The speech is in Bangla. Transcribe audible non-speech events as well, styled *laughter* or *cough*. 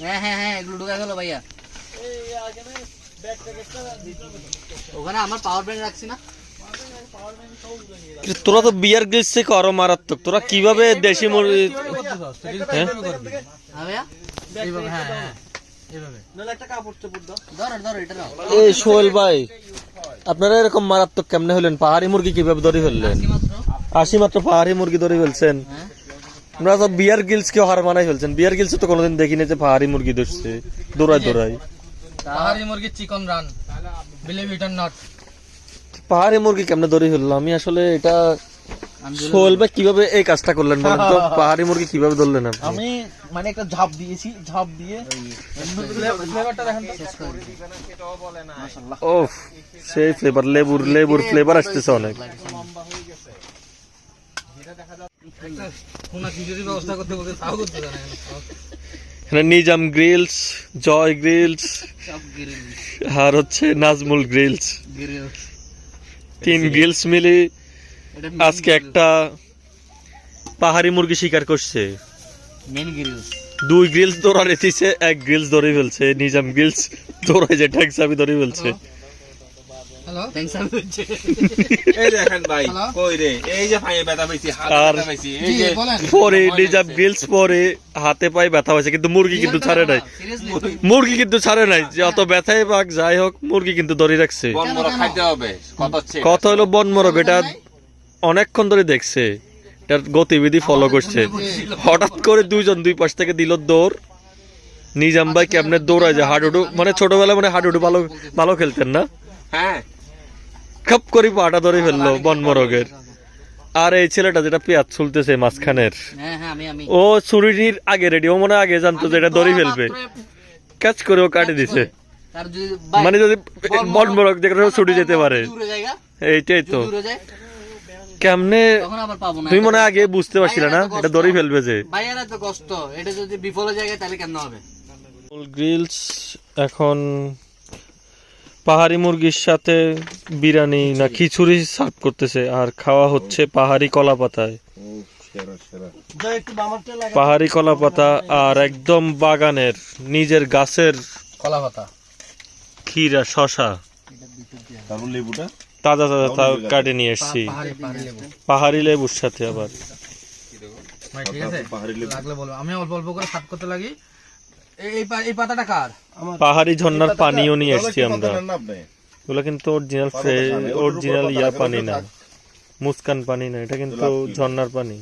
হ্যাঁ হ্যাঁ হ্যাঁ এগুলো ঢুকে গেল ভাইয়া। ওখানে আমার পাওয়ার ব্যাংক রাখছি না। তোরা তো বিয়ার গ্রিলস থেকে আরও মারাত্মক। তোরা কীভাবে দেশি মুরগি হ্যাঁ? এই সোহেল ভাই আপনারা এরকম মারাত্মক কেমনে হলেন? পাহাড়ি মুরগি কীভাবে ধরে ফেললেন? কি মাত্র আশি মাত্র পাহাড়ি মুরগি ধরে ফেলছেন। আমরা তো বিয়ার গিলস কেও হার মানাই ফেলছেন। বিয়ার গিলস তো কোনোদিন দেখিনি যে পাহাড়ি মুরগি ধরছে। দৌড়াই দৌড়াই পাহাড়ি মুরগির chicken run believe it or not পাহাড়ি মুরগি কেমনে ধরে ফেলল? আমি আসলে এটা সোহেল ভাই কীভাবে এই কাজটা করলেন বলেন তো? *laughs* পাহাড়ি মুরগি কীভাবে ধরলেন আপনি? আমি মানে একটা ঝাপ দিয়েছি ঝাপ দিয়ে ফ্লেভারটা দেখেন তো। ও সেই ফ্লেভার লেবুর লেবুর ফ্লেভার আসতেছে অনেক কোন খিচুড়ির ব্যবস্থা করতে বলতে তাও করতে জানে না এখানে নিজাম গ্রিলস জয় গ্রিলস আর হচ্ছে নাজমুল গ্রিলস। তিন গ্রিলস মিলে আজকে একটা পাহাড়ি মুরগি শিকার করছে। দুই গ্রিলস দৌড়া রেতিছে এক গ্রিলস ধরে ফেলছে। নিজাম গ্রিলস দৌড়াই যে ট্যাক্স আমি ধরে ফেলছে হ্যালো থ্যাঙ্কস আমি হচ্ছে এই দেখেন ভাই কই রে? এই যে পায়ে ব্যথা পাইছি হাতে ব্যথা পাইছি এই যে পরে নিজাম গ্রিলস পরে হাতে পায়ে ব্যথা হয়েছে কিন্তু মুরগি কিন্তু ছাড়ে নাই। মুরগি কিন্তু ছাড়ে নাই যে অত ব্যথাই পাক যাই হোক মুরগি কিন্তু ধরে রাখছে। কথা হলো বন মরক এটা অনেকক্ষণ ধরে দেখছে। এটার গতিবিধি ফলো করছে। হঠাৎ করে দুইজন দুই পাশ থেকে দিল দৌড়। নিজাম ভাই কেমনে দৌড়ায় যে হাডুডু মানে ছোটবেলায় মানে হাডুডু ভালো ভালো খেলতেন না? হ্যাঁ। খাপ করে পাটা ধরে ফেলল বনমরগের আর এই ছেলেটা যেটা পেঁয়াজ ছুলতেছে মাঝখানের হ্যাঁ হ্যাঁ ও ছুরিটির আগে রেডি ও মনে আগে জানতো যে এটা ধরে ফেলবে। ক্যাচ করে ও কাটে দিছে। মানে যদি বনমরগ যেখানে ছুটি যেতে পারে। এইটাই তো। কেমনে তুমি মনে আগে বুঝতে পারছিলে না? এটা ধরে ফেলবে যে। ভাইয়ার এত কষ্ট। এটা যদি বিফলে জায়গায় তাহলে কেন হবে? গ্রিলস এখন পাহাড়ি মুরগির সাথে বিরিয়ানি না খিচুড়ি সার্ভ করতেছে আর খাওয়া হচ্ছে পাহাড়ি কলা পাতায়। পাহাড়ি কলা পাতা আর একদম বাগানের নিজের গাছের কলা পাতা। ক্ষীরা শশা লেবুটা? তাজা তাজা তা কাটে নিয়ে এসছি। পাহাড়ি পাহাড়ি লেবু। পাহাড়ি লেবুর সাথে আবার। ভাই ঠিক আছে? লাগলে বলব। আমি অল্প অল্প করে সাত করতে লাগি। এই পাতাটা কার? পাহাড়ি ঝর্ণার পানিও নিয়ে এসছি আমরা। এগুলো কিন্তু অরিজিনাল অরিজিনাল ইয়া পানি না। মুস্কান পানি না এটা কিন্তু ঝর্ণার পানি।